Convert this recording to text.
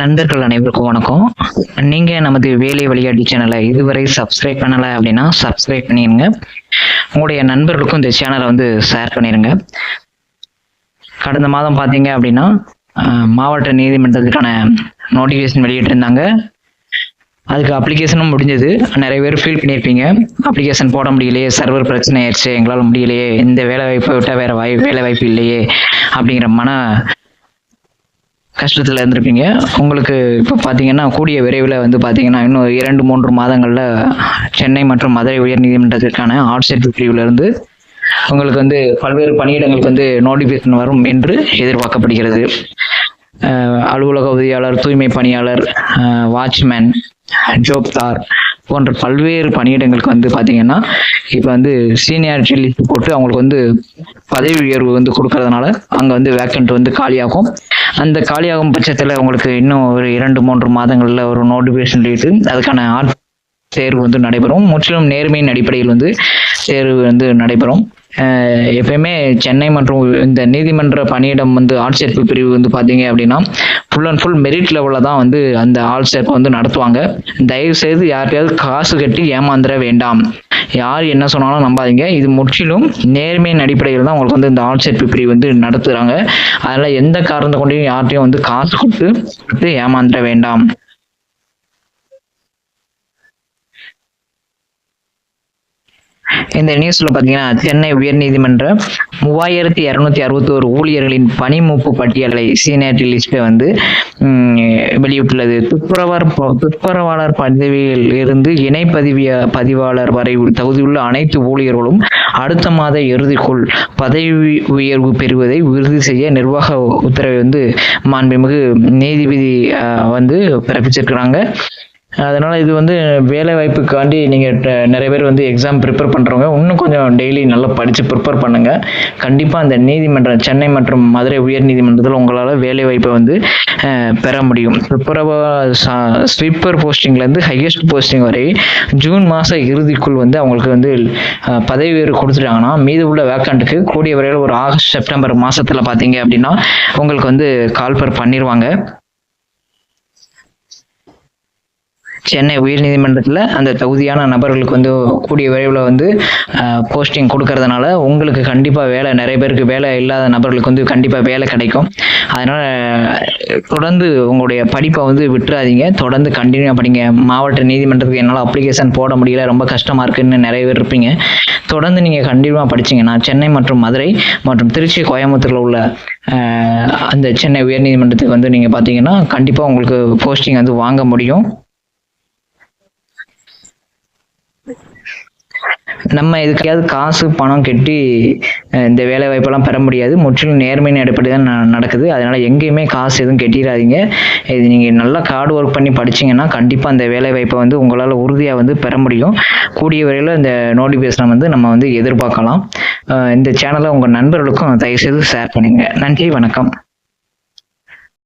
நண்பர்கள் அனைவருக்கும் வணக்கம். நீங்க நமது வேலை வழிகாட்டி சேனலை இதுவரை சப்ஸ்கிரைப் பண்ணல அப்படின்னா சப்ஸ்கிரைப் பண்ணிருங்க. உங்களுடைய நண்பர்களுக்கும் இந்த சேனலை வந்து ஷேர் பண்ணிருங்க. கடந்த மாதம் பார்த்தீங்க அப்படின்னா மாவட்ட நீதிமன்றத்துக்கான நோட்டிஃபிகேஷன் வெளியிட்டிருந்தாங்க. அதுக்கு அப்ளிகேஷனும் முடிஞ்சது. நிறைய பேர் ஃபீல் பண்ணியிருப்பீங்க. அப்ளிகேஷன் போட முடியலையே சர்வர் பிரச்சனை ஆயிடுச்சு எங்களால் முடியலையே இந்த வேலை வாய்ப்பை விட்டால் வேறு வாய் வேலை வாய்ப்பு இல்லையே அப்படிங்கிற மன கஷ்டத்தில் இருந்திருப்பீங்க. உங்களுக்கு இப்போ பார்த்தீங்கன்னா கூடிய விரைவில் வந்து பார்த்தீங்கன்னா இன்னும் இரண்டு மூன்று மாதங்களில் சென்னை மற்றும் மதுரை உயர்நீதிமன்றத்திற்கான ஆட்சேர்ப்பு பிரிவிலிருந்து உங்களுக்கு வந்து பல்வேறு பணியிடங்களுக்கு வந்து நோட்டிஃபிகேஷன் வரும் என்று எதிர்பார்க்கப்படுகிறது. அலுவலக உதவியாளர் தூய்மை பணியாளர் வாட்ச்மேன் ஜோப்தார் போன்ற பல்வேறு பணியிடங்களுக்கு வந்து பார்த்தீங்கன்னா இப்போ வந்து சீனியாரிட்டி போட்டு அவங்களுக்கு வந்து பதவி உயர்வு வந்து கொடுக்கறதுனால அங்கே வந்து வேக்கண்ட் வந்து காலியாகும். அந்த காலியாகும் பட்சத்தில் உங்களுக்கு இன்னும் ஒரு இரண்டு மூன்று மாதங்களில் ஒரு நோட்டிஃபிகேஷன் லீட்டு அதுக்கான ஆட் தேர்வு வந்து நடைபெறும். முற்றிலும் நேர்மையின் அடிப்படையில் வந்து தேர்வு வந்து நடைபெறும். எப்பயுமே சென்னை மற்றும் இந்த நீதிமன்ற பணியிடம் வந்து ஆட்சேர்ப்பு பிரிவு வந்து பார்த்தீங்க அப்படின்னா ஃபுல் அண்ட் ஃபுல் மெரிட் லெவலில் தான் வந்து அந்த ஆட்சேர்ப்பை வந்து நடத்துவாங்க. தயவு செய்து யார்கிட்டயாவது காசு கட்டி ஏமாந்துட வேண்டாம். யார் என்ன சொன்னாலும் நம்பாதீங்க. இது முற்றிலும் நேர்மையின் அடிப்படையில் தான் உங்களுக்கு வந்து இந்த ஆட்சேர்ப்பு பிரிவு வந்து நடத்துகிறாங்க அதனால் எந்த காரணத்தை கொண்டையும் யார்கிட்டையும் வந்து காசு கொடுத்து கொடுத்து ஏமாந்துட வேண்டாம். இந்த நியூஸ்ல பாத்தீங்கன்னா சென்னை உயர்நீதிமன்ற மூவாயிரத்தி இருநூத்தி அறுபத்தோரு ஊழியர்களின் பணிமூப்பு பட்டியலை சீனியாரிட்டி லிஸ்ட்டை வந்து வெளியிட்டுள்ளது. துப்புரவர் துப்புரவாளர் பதவியில் இருந்து இணை பதிவிய பதிவாளர் வரை தகுதியுள்ள அனைத்து ஊழியர்களும் அடுத்த மாத இறுதிக்குள் பதவி உயர்வு பெறுவதை உறுதி செய்ய நிர்வாக உத்தரவை வந்து மாண்புமிகு நீதிபதி வந்து பிறப்பிச்சிருக்கிறாங்க. அதனால் இது வந்து வேலை வாய்ப்புக்காண்டி நீங்கள் நிறைய பேர் வந்து எக்ஸாம் ப்ரிப்பேர் பண்ணுறவங்க இன்னும் கொஞ்சம் டெய்லி நல்லா படித்து ப்ரிப்பேர் பண்ணுங்கள் கண்டிப்பாக அந்த நீதிமன்றம் சென்னை மற்றும் மதுரை உயர் நீதிமன்றத்தில் உங்களால் வேலை வாய்ப்பை வந்து பெற முடியும். துப்புரவா ஸ்வீப்பர் போஸ்டிங்லேருந்து ஹையஸ்ட் போஸ்டிங் வரை ஜூன் மாத இறுதிக்குள் வந்து அவங்களுக்கு வந்து பதவி உயர்வு கொடுத்துட்டாங்கன்னா மீது உள்ள வேக்கண்ட்டுக்கு கூடிய வரையில் ஒரு ஆகஸ்ட் செப்டம்பர் மாதத்தில் பார்த்தீங்க அப்படின்னா உங்களுக்கு வந்து கால்பர் பண்ணிடுவாங்க சென்னை உயர்நீதிமன்றத்தில் அந்த தகுதியான நபர்களுக்கு வந்து கூடிய விரைவில் வந்து போஸ்டிங் கொடுக்கறதுனால உங்களுக்கு கண்டிப்பாக வேலை நிறைய பேருக்கு வேலை இல்லாத நபர்களுக்கு வந்து கண்டிப்பாக வேலை கிடைக்கும். அதனால் தொடர்ந்து உங்களுடைய படிப்பை வந்து விட்டுறாதீங்க. தொடர்ந்து கண்டினியூ படிங்க. மாவட்ட நீதிமன்றத்துக்கு என்னால் அப்ளிகேஷன் போட முடியல. ரொம்ப கஷ்டமாக இருக்குன்னு நிறைய பேர் இருப்பீங்க. தொடர்ந்து நீங்கள் கண்டிப்பாக படிச்சீங்கன்னா சென்னை மற்றும் மதுரை மற்றும் திருச்சி கோயம்புத்தூரில் உள்ள அந்த சென்னை உயர்நீதிமன்றத்துக்கு வந்து நீங்கள் பார்த்தீங்கன்னா கண்டிப்பாக உங்களுக்கு போஸ்டிங் வந்து வாங்க முடியும். நம்ம இதுக்கையாவது காசு பணம் கட்டி இந்த வேலை வாய்ப்பெல்லாம் பெற முடியாது. முற்றிலும் நேர்மையின் அடிப்படை தான் ந- நடக்குது. அதனால எங்கேயுமே காசு எதுவும் கட்டிடாதீங்க இது நீங்கள் நல்லா கார்டு ஒர்க் பண்ணி படிச்சீங்கன்னா கண்டிப்பாக அந்த வேலை வாய்ப்பை வந்து உங்களால் உறுதியாக வந்து பெற முடியும். கூடிய வரையில் இந்த நோட்டிஃபிகேஷனை வந்து நம்ம வந்து எதிர்பார்க்கலாம். இந்த சேனலை உங்கள் நண்பர்களுக்கும் தயவுசெய்து ஷேர் பண்ணுங்கள் நன்றி வணக்கம்.